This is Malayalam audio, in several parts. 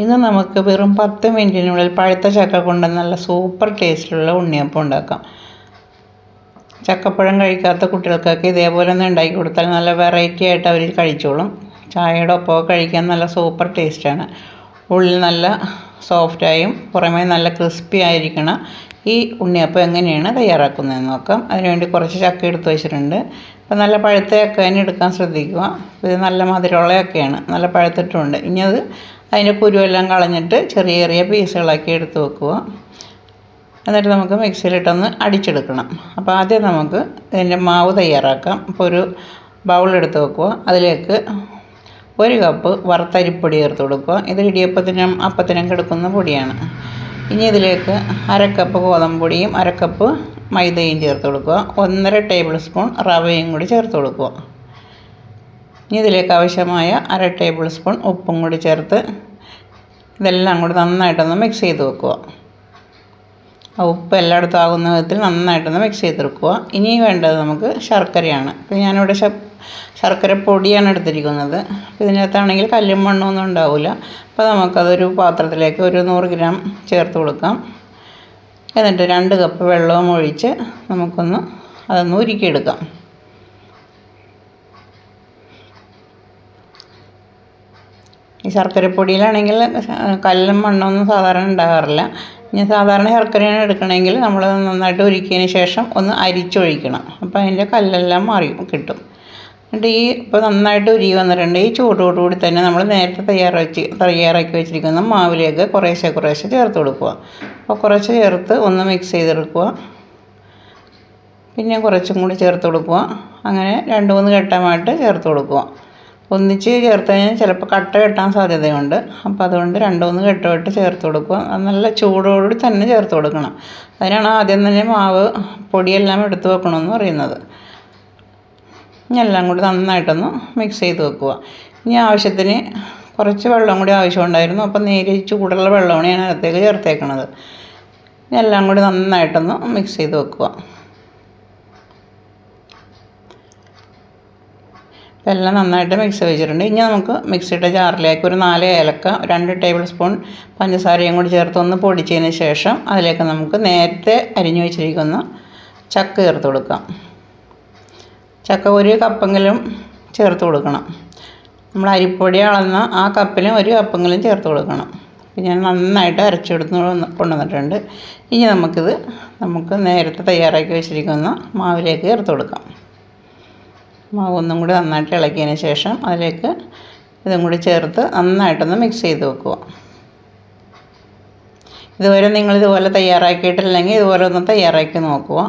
ഇന്ന് നമുക്ക് വെറും പത്ത് മിനിറ്റിനുള്ളിൽ പഴുത്ത ചക്ക കൊണ്ട് നല്ല സൂപ്പർ ടേസ്റ്റിലുള്ള ഉണ്ണിയപ്പം ഉണ്ടാക്കാം. ചക്കപ്പഴം കഴിക്കാത്ത കുട്ടികൾക്കൊക്കെ ഇതേപോലെ ഒന്ന് ഉണ്ടാക്കി കൊടുത്താൽ നല്ല വെറൈറ്റി ആയിട്ട് അവർ കഴിച്ചോളും. ചായയുടെ ഒപ്പം കഴിക്കാൻ നല്ല സൂപ്പർ ടേസ്റ്റാണ് ഉള്ളിൽ നല്ല സോഫ്റ്റായും പുറമേ നല്ല ക്രിസ്പി ആയിരിക്കണം ഈ ഉണ്ണിയപ്പം എങ്ങനെയാണ് തയ്യാറാക്കുന്നതെന്ന് നോക്കാം. അതിനുവേണ്ടി കുറച്ച് ചക്ക എടുത്ത് വെച്ചിട്ടുണ്ട്. അപ്പോൾ നല്ല പഴുത്ത ചക്ക തന്നെ എടുക്കാൻ ശ്രദ്ധിക്കുക. ഇത് നല്ല മധുരമുള്ള നല്ല പഴുത്തിട്ടുണ്ട്. ഇനി അത് അതിന്റെ കുരുവെല്ലാം കളഞ്ഞിട്ട് ചെറിയ ചെറിയ പീസുകളാക്കി എടുത്ത് വെക്കുക. എന്നിട്ട് നമുക്ക് മിക്സിയിലിട്ടൊന്ന് അടിച്ചെടുക്കണം. അപ്പോൾ ആദ്യം നമുക്ക് ഇതിന്റെ മാവ് തയ്യാറാക്കാം. അപ്പോൾ ഒരു ബൗളെടുത്ത് വെക്കുക. അതിലേക്ക് ഒരു കപ്പ് വറുത്തരിപ്പൊടി ചേർത്ത് കൊടുക്കുക. ഇത് ഇടിയപ്പത്തിനും അപ്പത്തിനും കിടക്കുന്ന പൊടിയാണ്. ഇനി ഇതിലേക്ക് അരക്കപ്പ് ഗോതമ്പ് പൊടിയും അരക്കപ്പ് മൈദയും ചേർത്ത് കൊടുക്കുക. ഒന്നര ടേബിൾ സ്പൂൺ റവയും കൂടി ചേർത്ത് കൊടുക്കുക. ഇനി ഇതിലേക്ക് ആവശ്യമായ അര ടേബിൾ സ്പൂൺ ഉപ്പും കൂടി ചേർത്ത് ഇതെല്ലാം കൂടി നന്നായിട്ടൊന്ന് മിക്സ് ചെയ്ത് വെക്കുക. ആ ഉപ്പ് എല്ലായിടത്തും ആകുന്ന വിധത്തിൽ നന്നായിട്ടൊന്ന് മിക്സ് ചെയ്തെടുക്കുക. ഇനി വേണ്ടത് നമുക്ക് ശർക്കരയാണ്. അപ്പോൾ ഞാനിവിടെ ശർക്കര പൊടിയാണ് എടുത്തിരിക്കുന്നത്. അപ്പോൾ ഇതിനകത്താണെങ്കിൽ കല്ലും മണ്ണൊന്നും ഉണ്ടാവില്ല. അപ്പോൾ നമുക്കതൊരു പാത്രത്തിലേക്ക് ഒരു നൂറ് ഗ്രാം ചേർത്ത് കൊടുക്കാം. എന്നിട്ട് രണ്ട് കപ്പ് വെള്ളവും ഒഴിച്ച് നമുക്കൊന്ന് അതൊന്ന് ഉരുക്കിയെടുക്കാം. ശർക്കരപ്പൊടിയിലാണെങ്കിൽ കല്ലും മണ്ണൊന്നും സാധാരണ ഉണ്ടാകാറില്ല. ഇനി സാധാരണ ശർക്കരയാണ് എടുക്കണമെങ്കിൽ നമ്മൾ നന്നായിട്ട് ഉരുക്കിയതിന് ശേഷം ഒന്ന് അരിച്ചൊഴിക്കണം. അപ്പോൾ അതിന്റെ കല്ലെല്ലാം മാറി കിട്ടും. എന്നിട്ട് ഈ ഇപ്പോൾ നന്നായിട്ട് ഉരുകി വന്നിട്ടുണ്ട്. ഈ ചൂടോടുകൂടി തന്നെ നമ്മൾ നേരത്തെ തയ്യാറാക്കി തയ്യാറാക്കി വെച്ചിരിക്കുന്ന മാവിലേക്ക് കുറേശ്ശെ കുറേശ്ശെ ചേർത്ത് കൊടുക്കുക. അപ്പോൾ കുറച്ച് ചേർത്ത് ഒന്ന് മിക്സ് ചെയ്തെടുക്കുക. പിന്നെ കുറച്ചും കൂടി ചേർത്ത് കൊടുക്കുക. അങ്ങനെ രണ്ട് മൂന്ന് ഘട്ടമായിട്ട് ചേർത്ത് കൊടുക്കുക. ഒന്നിച്ച് ചേർത്ത് കഴിഞ്ഞാൽ ചിലപ്പോൾ കട്ട കെട്ടാൻ സാധ്യതയുണ്ട്. അപ്പോൾ അതുകൊണ്ട് രണ്ട് മൂന്ന് ഘട്ടമായിട്ട് ചേർത്ത് കൊടുക്കുക അത് നല്ല ചൂടോടുകൂടി തന്നെ ചേർത്ത് കൊടുക്കണം. അതിനാണ് ആദ്യം തന്നെ മാവ് പൊടിയെല്ലാം എടുത്ത് വെക്കണമെന്ന് പറയുന്നത്. ഇനി എല്ലാം കൂടി നന്നായിട്ടൊന്ന് മിക്സ് ചെയ്ത് വെക്കുക. ഇനി ആവശ്യത്തിന് കുറച്ച് വെള്ളം കൂടി ആവശ്യമുണ്ടായിരുന്നു. അപ്പോൾ നേരി ചൂടുള്ള വെള്ളമാണ് ഞാൻ അകത്തേക്ക് ചേർത്തേക്കണത്. എല്ലാം കൂടി നന്നായിട്ടൊന്ന് മിക്സ് ചെയ്ത് വെക്കുക. ഇതെല്ലാം നന്നായിട്ട് മിക്സ് വെച്ചിട്ടുണ്ട്. ഇനി നമുക്ക് മിക്സിയുടെ ജാറിലേക്ക് ഒരു നാല് ഏലക്ക രണ്ട് ടേബിൾ സ്പൂൺ പഞ്ചസാരയും കൂടി ചേർത്ത് ഒന്ന് പൊടിച്ചതിന് ശേഷം അതിലേക്ക് നമുക്ക് നേരത്തെ അരിഞ്ഞു വെച്ചിരിക്കുന്ന ചക്ക ചേർത്ത് കൊടുക്കാം. ചക്ക ഒരു കപ്പെങ്കിലും ചേർത്ത് കൊടുക്കണം. നമ്മൾ അരിപ്പൊടി അളന്ന ആ കപ്പിലും ഒരു കപ്പെങ്കിലും ചേർത്ത് കൊടുക്കണം. ഞാൻ നന്നായിട്ട് അരച്ചെടുത്ത് കൊണ്ടുവന്നിട്ടുണ്ട്. ഇനി നമുക്കിത് നമുക്ക് നേരത്തെ തയ്യാറാക്കി വെച്ചിരിക്കുന്ന മാവിലേക്ക് ചേർത്ത് കൊടുക്കാം. മാവ് ഒന്നും കൂടി നന്നായിട്ട് ഇളക്കിയതിന് ശേഷം അതിലേക്ക് ഇതും കൂടി ചേർത്ത് നന്നായിട്ടൊന്ന് മിക്സ് ചെയ്ത് വെക്കുക. ഇതുവരെ നിങ്ങൾ ഇതുപോലെ തയ്യാറാക്കിയിട്ടില്ലെങ്കിൽ ഇതുപോലെ ഒന്ന് തയ്യാറാക്കി നോക്കുക.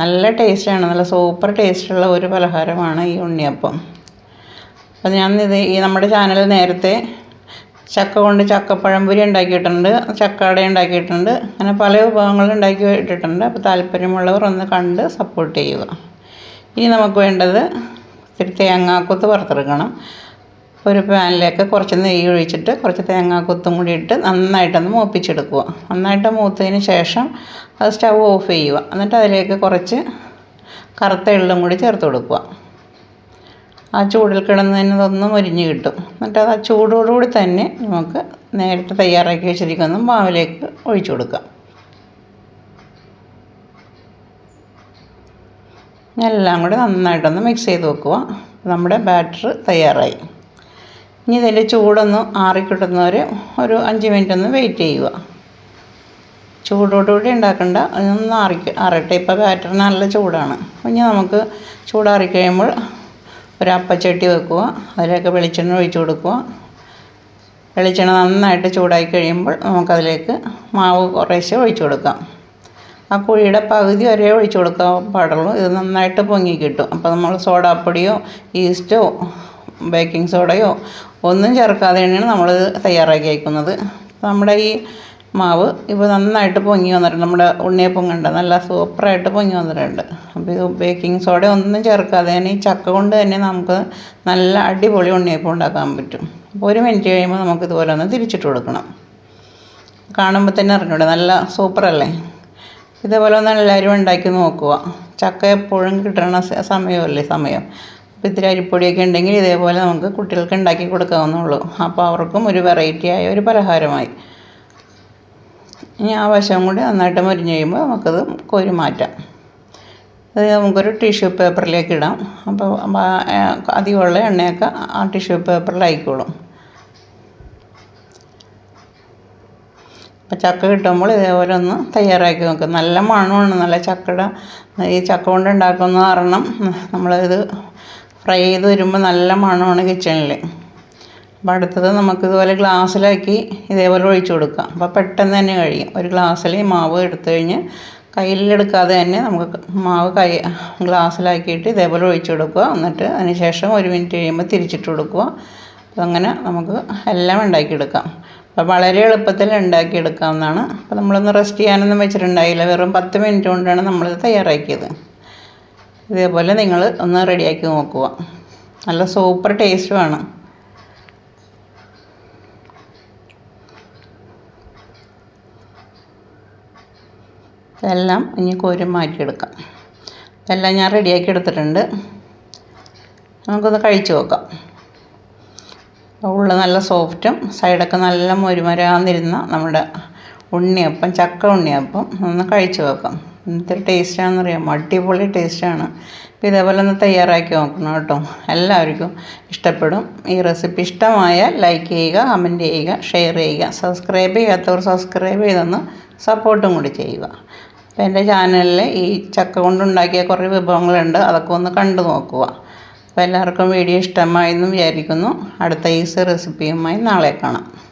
നല്ല ടേസ്റ്റാണ് നല്ല സൂപ്പർ ടേസ്റ്റുള്ള ഒരു പലഹാരമാണ് ഈ ഉണ്ണിയപ്പം. അപ്പം ഞാൻ ഇത് ഈ നമ്മുടെ ചാനൽ നേരത്തെ ചക്ക കൊണ്ട് ചക്കപ്പഴംപൊരി ഉണ്ടാക്കിയിട്ടുണ്ട് ചക്കട ഉണ്ടാക്കിയിട്ടുണ്ട് അങ്ങനെ പല വിഭവങ്ങൾ ഉണ്ടാക്കി ഇട്ടിട്ടുണ്ട്. അപ്പോൾ താല്പര്യമുള്ളവർ ഒന്ന് കണ്ട് സപ്പോർട്ട് ചെയ്യുക. ഇനി നമുക്ക് വേണ്ടത് ഇത്തിരി തേങ്ങാക്കൊത്ത് വറുത്തെടുക്കണം. ഒരു പാനിലേക്ക് കുറച്ച് നെയ്യ് ഒഴിച്ചിട്ട് കുറച്ച് തേങ്ങാക്കൊത്തും കൂടി ഇട്ട് നന്നായിട്ടൊന്ന് മൂപ്പിച്ചെടുക്കുക. നന്നായിട്ട് മൂത്തതിന് ശേഷം അത് സ്റ്റൗ ഓഫ് ചെയ്യുക. എന്നിട്ട് അതിലേക്ക് കുറച്ച് കറുത്ത എള്ളും കൂടി ചേർത്ത് കൊടുക്കുക. ആ ചൂടിൽ കിടന്നതിന് തന്നെ മുരിഞ്ഞ് മൊരിഞ്ഞ് കിട്ടും. എന്നിട്ട് അത് ആ ചൂടോടുകൂടി തന്നെ നമുക്ക് നേരത്തെ തയ്യാറാക്കി വെച്ചിരിക്കുന്ന മാവിലേക്ക് ഒഴിച്ചു കൊടുക്കാം എല്ലാം കൂടി നന്നായിട്ടൊന്ന് മിക്സ് ചെയ്ത് വെക്കുക നമ്മുടെ ബാറ്റർ തയ്യാറായി. ഇനി ഇതിന്റെ ചൂടൊന്ന് ആറിക്കിട്ടുന്നവരെ ഒരു അഞ്ച് മിനിറ്റ് ഒന്ന് വെയിറ്റ് ചെയ്യുക ചൂടോടുകൂടി ഉണ്ടാക്കണ്ട അതൊന്ന് ആറി ആറട്ടെ. ഇപ്പോൾ ബാറ്ററിന് നല്ല ചൂടാണ്. ഇനി നമുക്ക് ചൂടാറി കഴിയുമ്പോൾ ഒരു അപ്പച്ചട്ടി വെക്കുക അതിലേക്ക് വെളിച്ചെണ്ണ ഒഴിച്ചു കൊടുക്കുക വെളിച്ചെണ്ണ നന്നായിട്ട് ചൂടായി കഴിയുമ്പോൾ നമുക്കതിലേക്ക് മാവ് കുറേശ്ശെ ഒഴിച്ചു കൊടുക്കാം. ആ കുഴിയുടെ പകുതി വരെ ഒഴിച്ച് കൊടുക്കാൻ പാടുള്ളൂ. ഇത് നന്നായിട്ട് പൊങ്ങി കിട്ടും. അപ്പോൾ നമ്മൾ സോഡാപ്പൊടിയോ ഈസ്റ്റോ ബേക്കിംഗ് സോഡയോ ഒന്നും ചേർക്കാതെ തന്നെയാണ് നമ്മളിത് തയ്യാറാക്കി അയക്കുന്നത് നമ്മുടെ ഈ മാവ് ഇപ്പോൾ നന്നായിട്ട് പൊങ്ങി വന്നിട്ടുണ്ട്. നമ്മുടെ ഉണ്ണിയപ്പം കണ്ട നല്ല സൂപ്പറായിട്ട് പൊങ്ങി വന്നിട്ടുണ്ട്. അപ്പോൾ ഇത് ബേക്കിംഗ് സോഡ ഒന്നും ചേർക്കാതെ തന്നെ ഈ ചക്ക കൊണ്ട് തന്നെ നമുക്ക് നല്ല അടിപൊളി ഉണ്ണിയപ്പം ഉണ്ടാക്കാൻ പറ്റും. അപ്പോൾ ഒരു മിനിറ്റ് കഴിയുമ്പോൾ നമുക്ക് ഇതുപോലെ ഒന്ന് തിരിച്ചിട്ട് കൊടുക്കണം. കാണുമ്പോൾ തന്നെ അറിഞ്ഞൂടെ നല്ല സൂപ്പറല്ലേ? ഇതേപോലെ ഒന്ന് എല്ലാവരും ഉണ്ടാക്കി നോക്കുക. ചക്ക എപ്പോഴും കിട്ടണ സമയമല്ലേ സമയം. അപ്പോൾ ഇത്തിരി അരിപ്പൊടിയൊക്കെ ഉണ്ടെങ്കിൽ ഇതേപോലെ നമുക്ക് കുട്ടികൾക്ക് ഉണ്ടാക്കി കൊടുക്കാവുന്നുള്ളൂ അപ്പോൾ അവർക്കും ഒരു വെറൈറ്റി ആയ ഒരു പലഹാരമായി. ഇനി ആ വശം കൂടി നന്നായിട്ട് മുരിഞ്ഞ് കഴിയുമ്പോൾ നമുക്കത് കോരി മാറ്റാം. അത് നമുക്കൊരു ടിഷ്യൂ പേപ്പറിലേക്ക് ഇടാം. അപ്പോൾ അധികമുള്ള എണ്ണയൊക്കെ ആ ടിഷ്യൂ പേപ്പറിലായിക്കോളും ചക്ക കിട്ടുമ്പോൾ ഇതേപോലെ ഒന്ന് തയ്യാറാക്കി നോക്കുക നല്ല മണമാണ് നല്ല ചക്കയുടെ ഈ ചക്ക കൊണ്ട് ഉണ്ടാക്കുന്ന കാരണം നമ്മളിത് ഫ്രൈ ചെയ്ത് വരുമ്പോൾ നല്ല മണമാണ് കിച്ചണിൽ അപ്പോൾ അടുത്തത് നമുക്കിതുപോലെ ഗ്ലാസ്സിലാക്കി ഇതേപോലെ ഒഴിച്ചു കൊടുക്കാം. അപ്പോൾ പെട്ടെന്ന് തന്നെ കഴിയും. ഒരു ഗ്ലാസ്സിൽ മാവ് എടുത്തു കഴിഞ്ഞ് കയ്യിലെടുക്കാതെ തന്നെ നമുക്ക് മാവ് കൈ ഗ്ലാസ്സിലാക്കിയിട്ട് ഇതേപോലെ ഒഴിച്ചു കൊടുക്കുക. എന്നിട്ട് അതിന് ശേഷം ഒരു മിനിറ്റ് കഴിയുമ്പോൾ തിരിച്ചിട്ട് കൊടുക്കുക. അങ്ങനെ നമുക്ക് എല്ലാം ഉണ്ടാക്കിയെടുക്കാം. അപ്പോൾ വളരെ എളുപ്പത്തിൽ ഉണ്ടാക്കിയെടുക്കാവുന്നതാണ്. അപ്പോൾ നമ്മളൊന്ന് റെസ്റ്റ് ചെയ്യാനൊന്നും വെച്ചിട്ടുണ്ടായില്ല. വെറും പത്ത് മിനിറ്റ് കൊണ്ടാണ് നമ്മളിത് തയ്യാറാക്കിയത്. ഇതേപോലെ നിങ്ങൾ ഒന്ന് റെഡിയാക്കി നോക്കുക. നല്ല സൂപ്പർ ടേസ്റ്റുമാണ് ഇതെല്ലാം ഇനി കോരി മാറ്റിയെടുക്കാം. ഇതെല്ലാം ഞാൻ റെഡിയാക്കി എടുത്തിട്ടുണ്ട്. നമുക്കൊന്ന് കഴിച്ചു നോക്കാം. ഉള്ളു നല്ല സോഫ്റ്റും സൈഡൊക്കെ നല്ല മുരുമരാന്നിരുന്ന നമ്മുടെ ഉണ്ണിയപ്പം ചക്ക ഉണ്ണിയപ്പം ഒന്ന് കഴിച്ചു വെക്കാം എന്തൊരു ടേസ്റ്റാണെന്ന് അറിയാം അടിപൊളി ടേസ്റ്റാണ്. അപ്പോൾ ഇതേപോലെ ഒന്ന് തയ്യാറാക്കി നോക്കണം കേട്ടോ. എല്ലാവർക്കും ഇഷ്ടപ്പെടും. ഈ റെസിപ്പി ഇഷ്ടമായാൽ ലൈക്ക് ചെയ്യുക കമന്റ് ചെയ്യുക ഷെയർ ചെയ്യുക സബ്സ്ക്രൈബ് ചെയ്യാത്തവർ സബ്സ്ക്രൈബ് ചെയ്തൊന്ന് സപ്പോർട്ടും കൂടി ചെയ്യുക. അപ്പോൾ എന്റെ ചാനലിൽ ഈ ചക്ക കൊണ്ടുണ്ടാക്കിയ കുറേ വിഭവങ്ങളുണ്ട്. അതൊക്കെ ഒന്ന് കണ്ടു നോക്കുക. അപ്പോൾ എല്ലാവർക്കും വീഡിയോ ഇഷ്ടമായെന്ന് വിചാരിക്കുന്നു. അടുത്ത ഈസി റെസിപ്പിയുമായി നാളെ കാണാം.